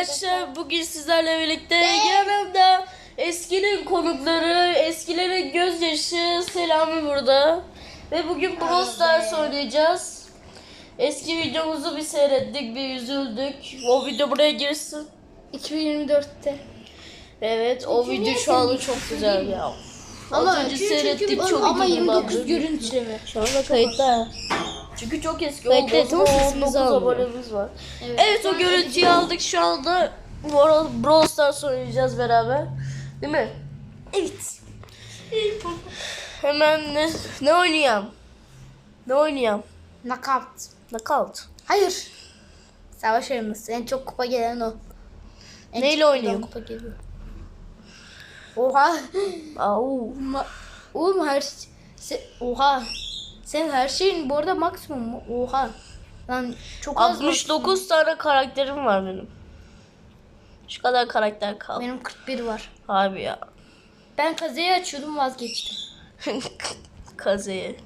arkadaşlar bugün sizlerle birlikte yanımda eskinin konukları, eskilerin gözyaşı Selami burada. Ve bugün Brawl Stars oynayacağız. Eski videomuzu bir seyrettik, bir üzüldük. O video buraya girsin. 2024'te. Evet, o video şu anda çok güzel ya. Ama Az önce seyrettik çok ama iyi 29 vallahi. görüntüleme. Şu anda kayıtta. Çünkü çok eski oldu. Zaman tamam, sesimizi 19 almıyor. abonemiz var. Evet. O görüntüyü aldık şu anda Brawl Brawl Stars oynayacağız beraber. Değil mi? Evet. Hemen ne, ne oynayayım? Ne oynayayım? Knockout. Knockout. Hayır. Savaş arenası. En çok kupa gelen o. En Neyle çok? Kupa geliyor. Oha. Au. Ma- Oğlum her se- Oha. Sen her şeyin bu arada maksimum mu? Oha. Lan çok az 69 tane karakterim var benim. Şu kadar karakter kaldı. Benim 41 var. Abi ya. Ben kazayı açıyordum vazgeçtim. Kazıyı.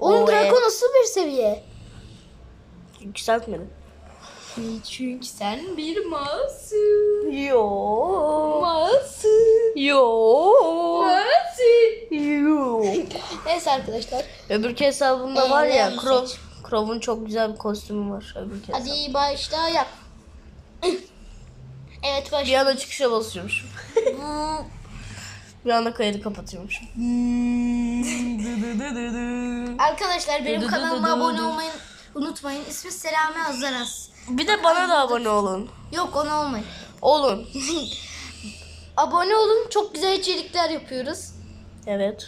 Oğlum. Draco nasıl bir seviye? Yükseltmedim. Çünkü sen bir masum. Yo. Masum. Neyse arkadaşlar. Öbürki hesabımda Ee, var ya beğenmiş Crow. seç. Crow'un çok güzel bir kostümü var öbürki. Hadi başla yap. Evet Bir başla. anda çıkışa basıyormuşum. bir anda kaydı kapatıyormuşum. Arkadaşlar benim Dı dı dı kanalıma dı abone dı. olmayı unutmayın. İsmi Selami Azaras. bir de bana da abone olun. Yok ona olmayın. Olun. Abone olun. Çok güzel içerikler yapıyoruz. evet.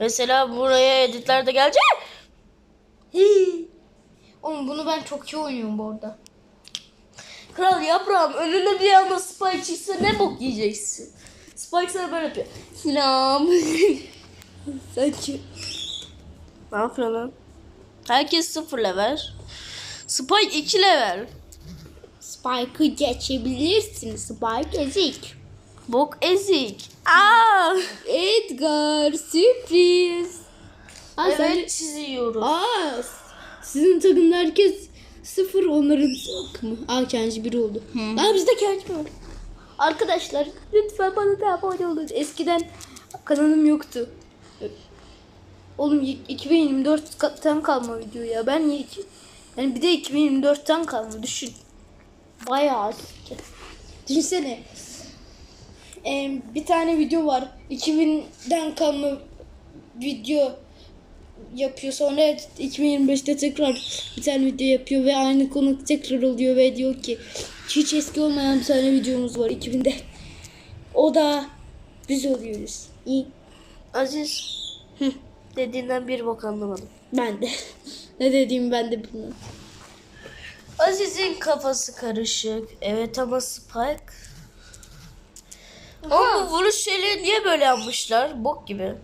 Mesela buraya editler de gelecek. Oğlum bunu ben çok iyi oynuyorum bu arada. Kral yaprağım önüne bir anda Spike çıksa ne bok yiyeceksin? Spike sana böyle yapıyor. Selam. Sanki. ne yapıyor lan? Herkes sıfır level. Spike 2 level. Spike'ı geçebilirsin. Spike ezik. Bok ezik. Aa! Edgar sürpriz. Aa, Evet çiziyoruz. Aa, sizin takımda herkes sıfır onların takımı. Aa kendisi biri oldu. Aa bizde kendisi var. Arkadaşlar lütfen bana da abone olun. Eskiden kanalım yoktu. Oğlum 2024'ten kalma video ya. Ben iki- yani bir de 2024'ten kalma düşün. Bayağı eski. Düşünsene. Ee, bir tane video var. 2000'den kalma video yapıyor. Sonra 2025'te tekrar bir tane video yapıyor ve aynı konu tekrar oluyor ve diyor ki hiç eski olmayan bir tane videomuz var 2000'de. O da biz oluyoruz. İyi. Aziz. Dediğinden bir bok anlamadım. Ben de. ne dediğimi ben de bilmiyorum. Aziz'in kafası karışık. Evet ama Spike. Ama bu vuruş şeyleri niye böyle yapmışlar? Bok gibi.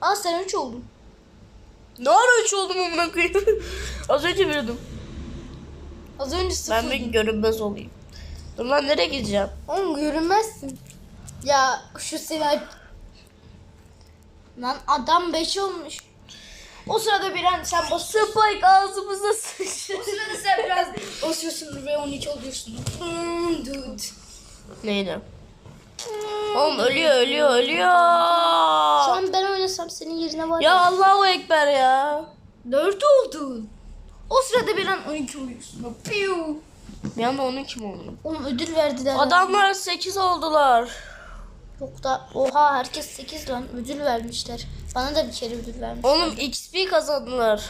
Aa sen 3 oldun. Ne ara üç oldum amına koyayım? Az önce biliyordum. Az önce Ben sıfır. bir görünmez olayım. Dur lan nereye gideceğim? Oğlum görünmezsin. Ya şu seni... Lan adam 5 olmuş. O sırada bir an sen basıyorsun. Spike ağzımıza sıçtı. O sırada sen biraz basıyorsun ve 12 oluyorsun. Hmm, dude. Neydi? Oğlum ölüyor ölüyor ölüyor. Şu an ben oynasam senin yerine var Ya Allahu Ekber ya. 4 oldun. O sırada bir an 12 oluyorsun. Piu. Bir anda onun kim oldu? Oğlum ödül verdiler. Adamlar 8 oldular. Yok da oha herkes 8 lan ödül vermişler. Bana da bir kere ödül vermişler. Oğlum XP kazandılar.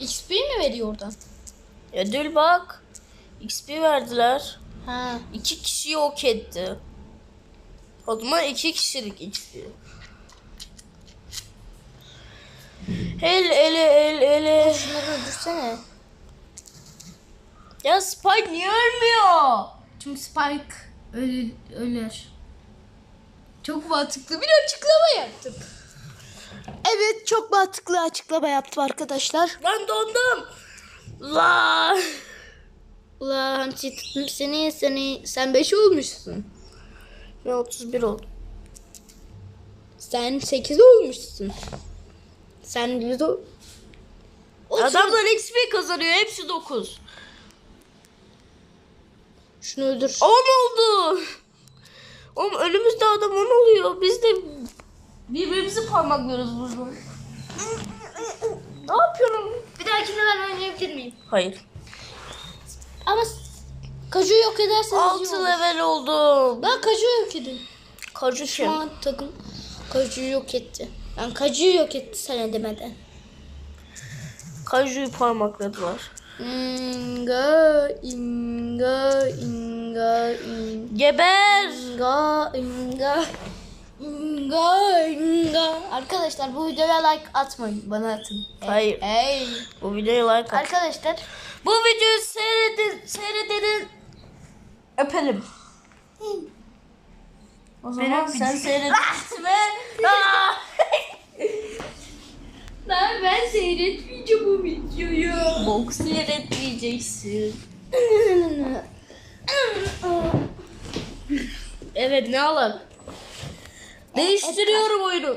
XP mi veriyor oradan? Ödül bak. XP verdiler. Ha. İki kişiyi yok etti. O zaman iki kişilik XP. El ele el ele. Şunları öldürsene. Ya Spike niye ölmüyor? Çünkü Spike ölür, ölür. Çok mantıklı bir açıklama yaptım. Evet çok mantıklı açıklama yaptım arkadaşlar. Ben dondum. La. Ulan seni, seni sen 5 olmuşsun. Ben 31 oldum. Sen 8 olmuşsun. Sen 100 ol. Adamlar XP kazanıyor. Hepsi 9. Şunu öldür. 10 oldu. Oğlum önümüzde adam 10 oluyor. Biz de birbirimizi parmaklıyoruz burada. ne yapıyorum? Bir dahakine ben oynayabilir miyim? Hayır. Kaju yok ederseniz iyi 6 olur. level oldum. Ben Kaju yok edin. Kaju Şu şey. an takım Kaju'yu yok etti. Yani Kaju'yu yok etti sen edemeden. Kaju'yu parmakladılar. Inga, inga, inga, inga, Geber. inga, inga, inga, inga. Arkadaşlar bu videoya like atmayın. Bana atın. Hayır. Hey. Bu videoya like at. Arkadaşlar Bu videoyu seyredin, seyredenin öpelim. O zaman sen seyredeceksin ve... Aa! ben, ben seyretmeyeceğim bu videoyu. Bok seyretmeyeceksin. Evet ne alalım? Değiştiriyorum oyunu.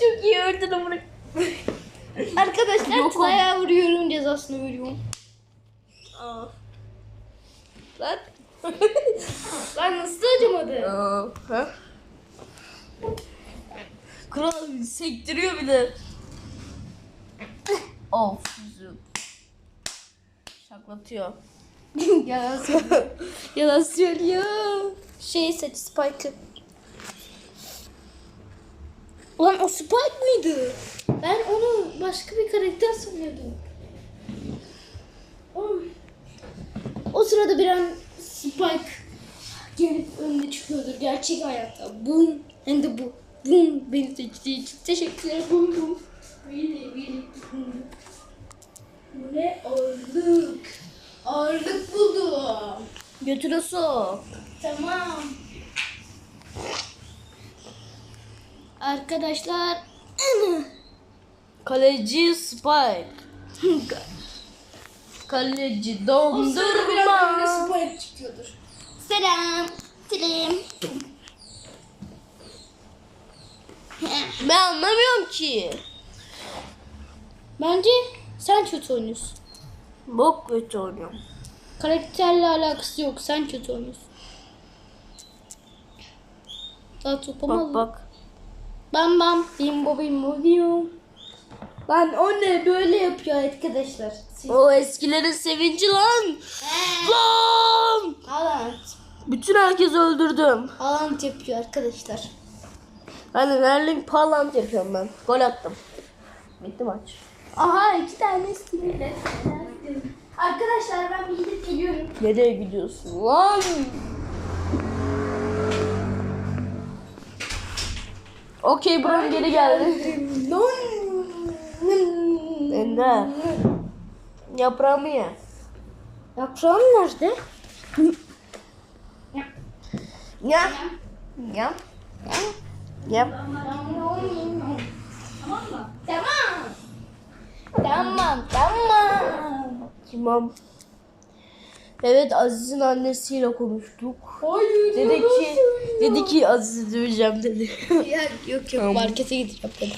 Çok iyi ördün ama. Arkadaşlar Tıla'ya vuruyorum cezasını veriyorum. Lan. Lan nasıl acımadı? Aa, ha? Kral sektiriyor bir de. of yüzüm. Şaklatıyor. Yalan söylüyor. Yalan söylüyor. Şey seç Spike'ı. Ulan o Spike mıydı? Ben onu başka bir karakter sanıyordum. Oğlum, O sırada bir an Spike gelip önüne çıkıyordur gerçek hayatta. Boom. Hem de bu. Boom. Beni seçtiği için teşekkürler. Boom boom. Really really boom. Ne ağırlık. Ağırlık buldum. Götür o. Tamam. Arkadaşlar. Kaleci Spike. Kaleci dondurma. önce Spike çıkıyordur. Selam. Selam. Ben anlamıyorum ki. Bence sen kötü oynuyorsun. Bok kötü oynuyorum. Karakterle alakası yok. Sen kötü oynuyorsun. Daha topa mı Bak aldın? bak. Bam bam. Bimbo bimbo bim. Lan o ne böyle yapıyor arkadaşlar. Siz... O eskilerin sevinci lan. Lan. Alant. Bütün herkesi öldürdüm. Alant yapıyor arkadaşlar. Hani Erling Haaland yapıyorum ben. Gol attım. Bitti maç. Aha iki tane sinirle. Arkadaşlar ben gidip geliyorum. Nereye gidiyorsun lan? Okey Brown geri geldi. Ender. Yaprağımı ye. Yaprağım nerede? Ya. Ya. Ya. Tamam. Tamam, tamam. Tamam. Evet Aziz'in annesiyle konuştuk. Hayır. Dedi ki dedi ki Aziz'i döveceğim dedi. Ya, yok yok markete gideceğim dedi.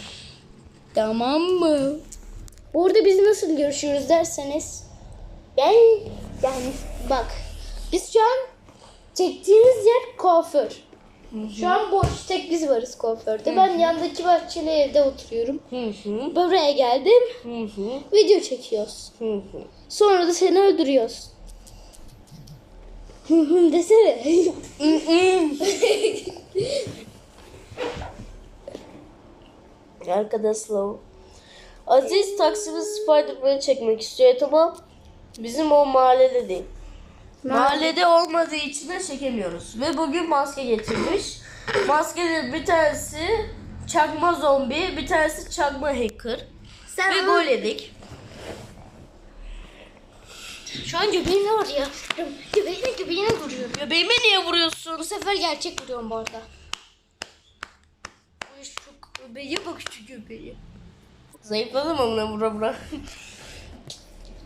Tamam mı? Orada biz nasıl görüşüyoruz derseniz ben yani bak biz şu an çektiğimiz yer kuaför. Şu an boş tek biz varız kuaförde. Ben yandaki bahçeli evde oturuyorum. Hı hı. Buraya geldim. Hı hı. Video çekiyoruz. Hı hı. Sonra da seni öldürüyoruz. Desene. Arkadaşlar. Aziz Taksim'i Spider-Man'i çekmek istiyor ama bizim o mahallede değil. Mahallede olmadığı için de çekemiyoruz. Ve bugün maske getirmiş. Maskenin bir tanesi çakma zombi, bir tanesi çakma hacker. Sen Ve gol yedik. Şu an göbeğim var ya. Göbeğine göbeğine vuruyorum. Göbeğime niye vuruyorsun? Bu sefer gerçek vuruyorum bu arada. Ay şu göbeğe bak şu göbeğe. Zayıfladım amına vura vura.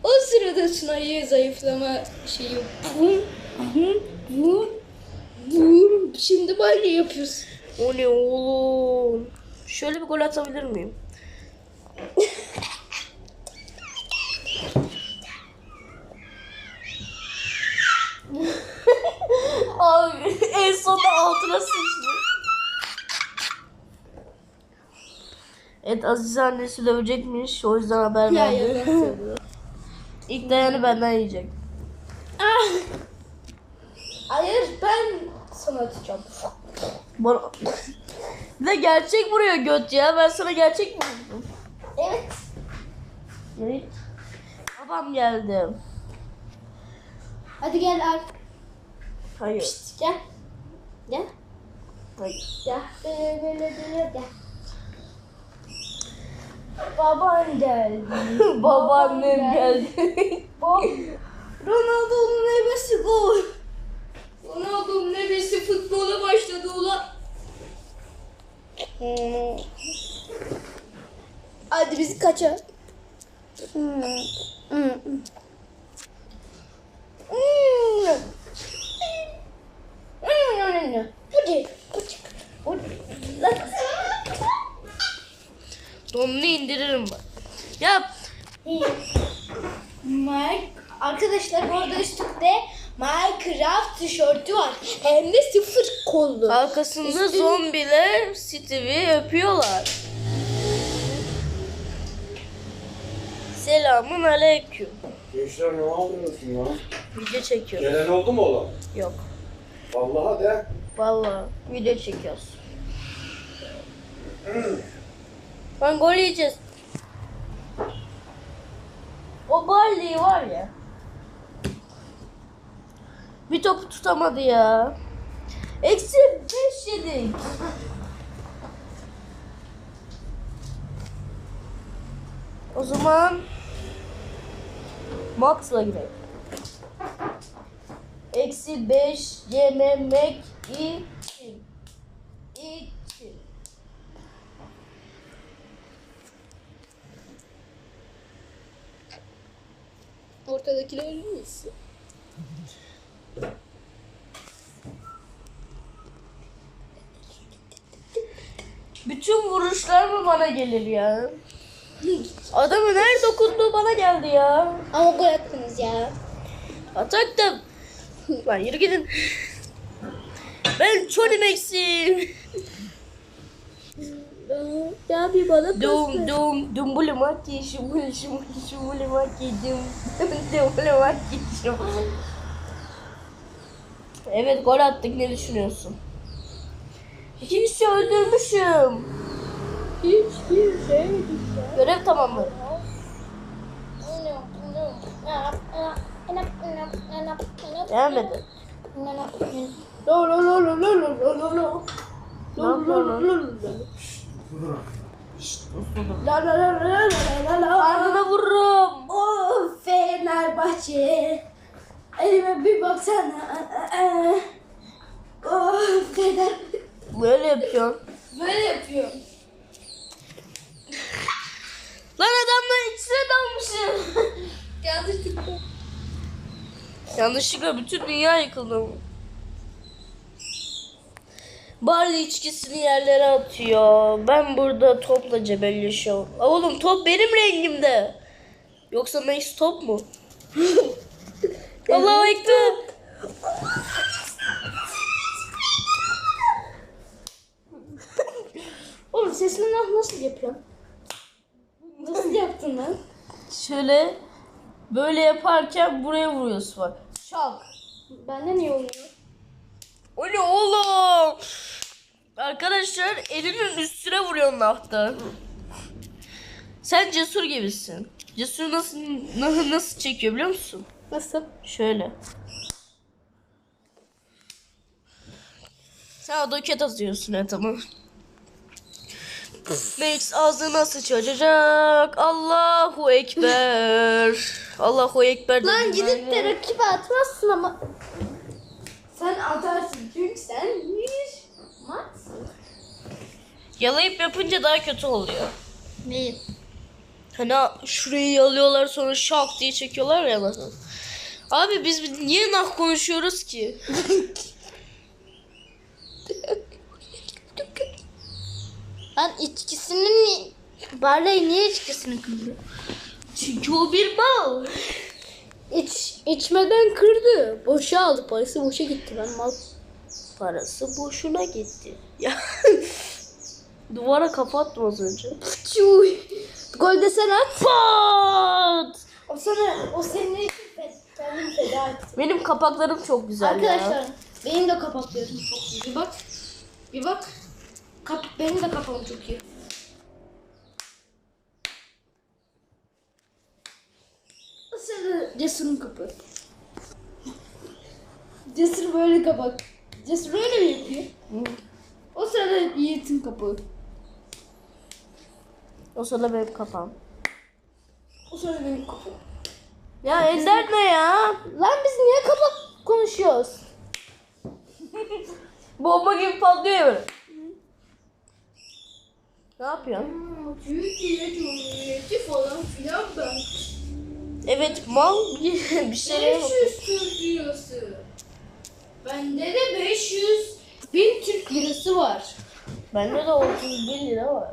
O sırada Sunay'ı zayıflama şeyi bum bum bum bum. Şimdi böyle yapıyorsun. O ne oğlum? Şöyle bir gol atabilir miyim? en sonunda altına sıçtı. Evet Aziz annesi dövecekmiş. O yüzden haber Ya, verdi. ya. İlk dayanı benden yiyecek. Ah. Hayır ben sana atacağım. Bana... Bir gerçek vuruyor göt ya. Ben sana gerçek mi vurdum? Evet. Evet. Babam geldi. Hadi gel artık. Hayır. Gel. Gel. Gel. Böyle böyle böyle gel. Baban geldi. Babaannem geldi. Ronaldo'nun nebesi gol. Ronaldo'nun nebesi futbola başladı ulan. Hadi biz kaça. Hadi. Donunu indiririm ben. Ya Mike, arkadaşlar bu arada üstte Minecraft tişörtü var. Hem de sıfır kollu. arkasında Üstün- zombiler Steve'i öpüyorlar. Selamun aleyküm. Gençler ne yapıyorsun lan? Video çekiyor. Gelen oldu mu oğlum? Yok. Vallahi de. Vallahi video çekiyoruz. Lan gol yiyeceğiz. O Barley var ya. Bir topu tutamadı ya. Eksi 5 yedik. O zaman Max'la gidelim. Eksi 5 yememek için. İçin. Ortadakiler miyiz? Bütün vuruşlar mı bana gelir ya? Adamın her dokunduğu bana geldi ya. Ama gol attınız ya. Ataktım. Lan yürü gidin. Ben Johnny Max'im. Ya bir bana Dum dum dumbulu maki şumbulu şumbulu şumbulu maki dum dumbulu maki şumbulu. Evet gol attık ne düşünüyorsun? Kişi öldürmüşüm. Hiçbir şey Görev tamamladı. Devam et. Lo lo. Ne yapıyorsun? La la la. Ardına vururum. Of Fenerbahçe. Elime bir baksana. Oh, of Fenerbahçe. Böyle yapıyorsun. Böyle yapıyorum. Lan adamla içine dalmışım. Yanlış. Yanlışlıkla bütün dünya yıkıldı. Barley içkisini yerlere atıyor. Ben burada topla cebelleşiyorum. Oğlum top benim rengimde. Yoksa Max top mu? Allahu Ekber. Oğlum sesini na- nasıl yapıyorsun? Nasıl yaptın lan? Şöyle böyle yaparken buraya vuruyorsun bak. Şak. Bende niye olmuyor? O ne oğlum? Arkadaşlar elinin üstüne vuruyorsun nafta. Sen cesur gibisin. Cesur nasıl nasıl, nasıl çekiyor biliyor musun? Nasıl? Şöyle. Sen doket atıyorsun ya tamam. Max ağzına sıçacak. Allahu Ekber. Allahu Ekber. Lan gidip de rakibe atmazsın ama. Sen atarsın çünkü sen bir maçsın. Yalayıp yapınca daha kötü oluyor. Neyi? Hani şurayı yalıyorlar sonra şak diye çekiyorlar ya nasıl? Abi biz niye nah konuşuyoruz ki? Lan içkisinin Barley niye içkisini kırdı? Çünkü o bir bal. İç, içmeden kırdı. Boşa aldı. Parası boşa gitti. Ben mal. Parası boşuna gitti. Ya Duvara kafa attım az önce. Çuy. Gol de sen at. Pat! O sana o senin kendini feda etti. Benim kapaklarım çok güzel ya. Arkadaşlar benim de kapaklarım çok iyi. Bir bak. Bir bak. Kap, benim de kapağım çok iyi. Sırada Cesur'un kapı. Cesur böyle kapak. Cesur öyle mi yapıyor? O sırada Yiğit'in kapı. O sırada benim kapağım. O sırada benim kapı. Ya Ender ne ya? Lan biz niye kapak konuşuyoruz? Bomba gibi patlıyor ya böyle. Ne yapıyorsun? Türkiye Cumhuriyeti falan filan ben. Evet mal bir, şeyler yapıyor. 500 Türk lirası. Bende de 500 bin Türk lirası var. Bende de 31 lira var.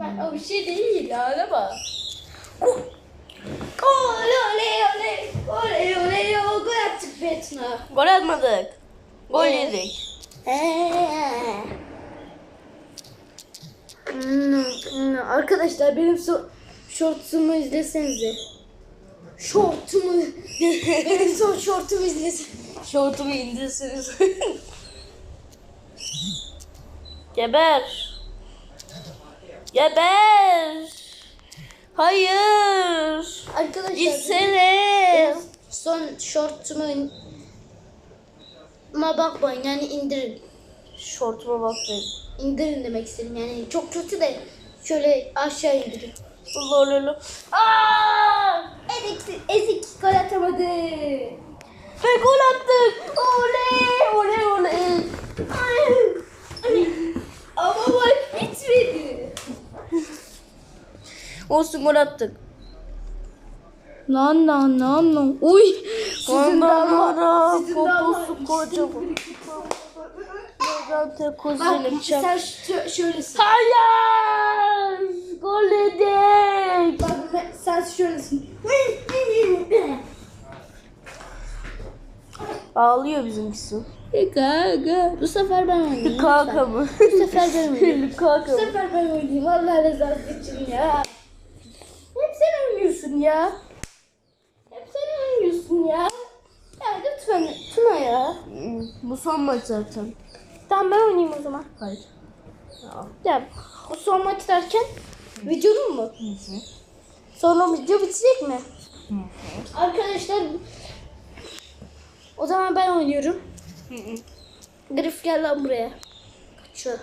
Ben o bir şey değil ya bak. Oley oley oley. Oley oley oley. Gol attık Betna. Gol atmadık. Gol Evet. yedik. Hmm, hmm, Arkadaşlar benim so şortumu izlesenize. Şortumu. benim son şortumu izlesin. Şortumu indirsiniz. Geber. Geber. Hayır. Arkadaşlar Gitsene. son şortumu ma bakmayın yani indirin. Şortuma bakmayın. İndirin demek istedim yani çok kötü de şöyle aşağı indirin. Allah Allah. Aa! Ezik, ezik gol atamadı. Ve gol attık. Oley. Oley oley. Ama maç bitmedi. Olsun gol attık. Lan lan lan lan. Uy. Sizin damat. Onlara Sizin poposu damat. kocaman. Bak kuzenim çak. sen şö- şöylesin. Hayır! Gol yedik. Bak sen şöylesin. Ağlıyor bizimkisi. Gaga. Bu sefer ben oynayayım. Kaka mı? Bu sefer ben oynayayım. Bu sefer ben oynayayım. Allah rızası için ya. Hep sen oynuyorsun ya. Hep sen oynuyorsun ya. Ya lütfen Tuna ya. Bu son maç zaten. Tamam ben oynayayım o zaman. Hayır. Ya o son maç derken videonun mu? Sonra video bitecek mi? Arkadaşlar o zaman ben oynuyorum. Grif gel lan buraya. Kaçıyor.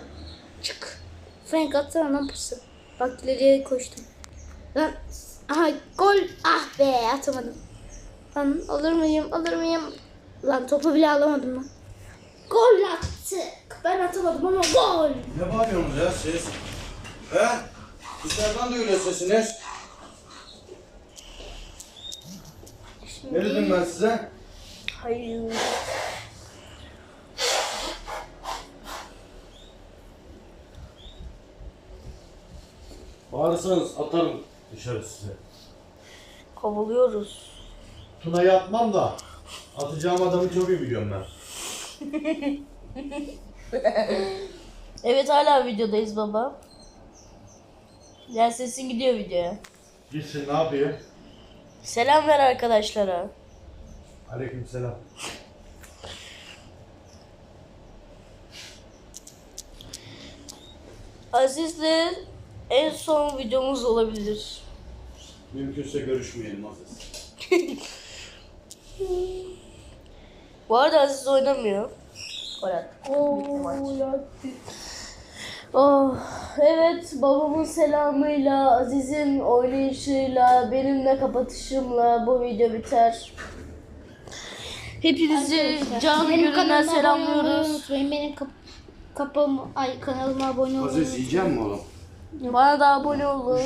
Çık. Frank atsana lan pası. Bak ileriye koştum. Lan aha gol. Ah be atamadım. Lan alır mıyım alır mıyım? Lan topu bile alamadım lan. Gol attık. Ben atamadım ama gol. Ne bağırıyorsunuz ya siz? He? Dışarıdan duyuluyor sesiniz. Ne dedim ben size? Hayır. Bağırırsanız atarım dışarı size. Kovuluyoruz. Tuna'yı atmam da atacağım adamı çok iyi biliyorum ben. Evet hala videodayız baba. Ya sesin gidiyor videoya. Gitsin ne yapıyor? Selam ver arkadaşlara. Aleykümselam. Aziz'le en son videomuz olabilir. Mümkünse görüşmeyelim Aziz. Bu arada Aziz oynamıyor. Gol attık. Oh, evet babamın selamıyla, Aziz'in oynayışıyla, benimle kapatışımla bu video biter. Hepinizi canı Benim gönülden selamlıyoruz. unutmayın. Benim kap kapım ay kanalıma abone olmayı Aziz yiyecek mi oğlum? Bana da abone olun.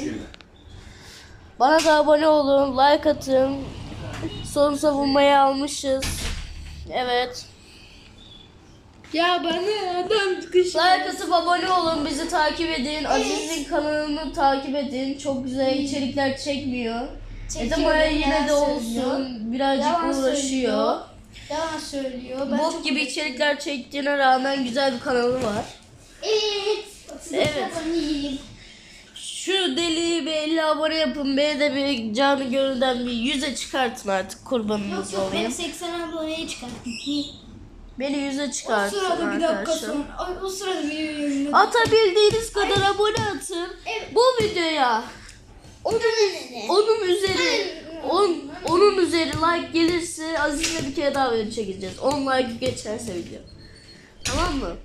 Bana da abone olun, like atın. Son savunmayı almışız. Evet. Ya bana adam Like atıp abone olun, bizi takip edin. Aziz'in kanalını takip edin. Çok güzel içerikler çekmiyor. Çekiyor, Edemaya yalan yine de söylüyor. olsun. Birazcık Yalan uğraşıyor. söylüyor. Yalan söylüyor. Ben Bok gibi içerikler çektiğine rağmen güzel bir kanalı var. Evet. Evet. Şu deliği bir 50 abone yapın. Beni de bir canı gönülden bir 100'e çıkartın artık kurbanınız Yok yok olayım. 80 aboneye çıkarttım. Beni 100'e O çıkartın sırada bir dakika arkadaşlar. sonra. Ay, O sırada bir Atabildiğiniz kadar abone atın. Evet. Bu videoya Onun üzerine. onun üzeri on, onun üzeri like gelirse Aziz'le bir kere daha video çekeceğiz. 10 like geçerse video. Tamam mı?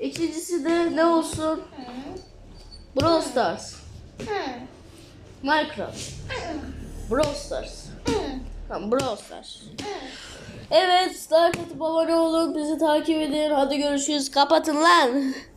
İkincisi de ne olsun? Brawl Stars. Minecraft. Brawl Stars. Tamam Brawl Stars. Evet, like atıp abone olun, bizi takip edin. Hadi görüşürüz. Kapatın lan.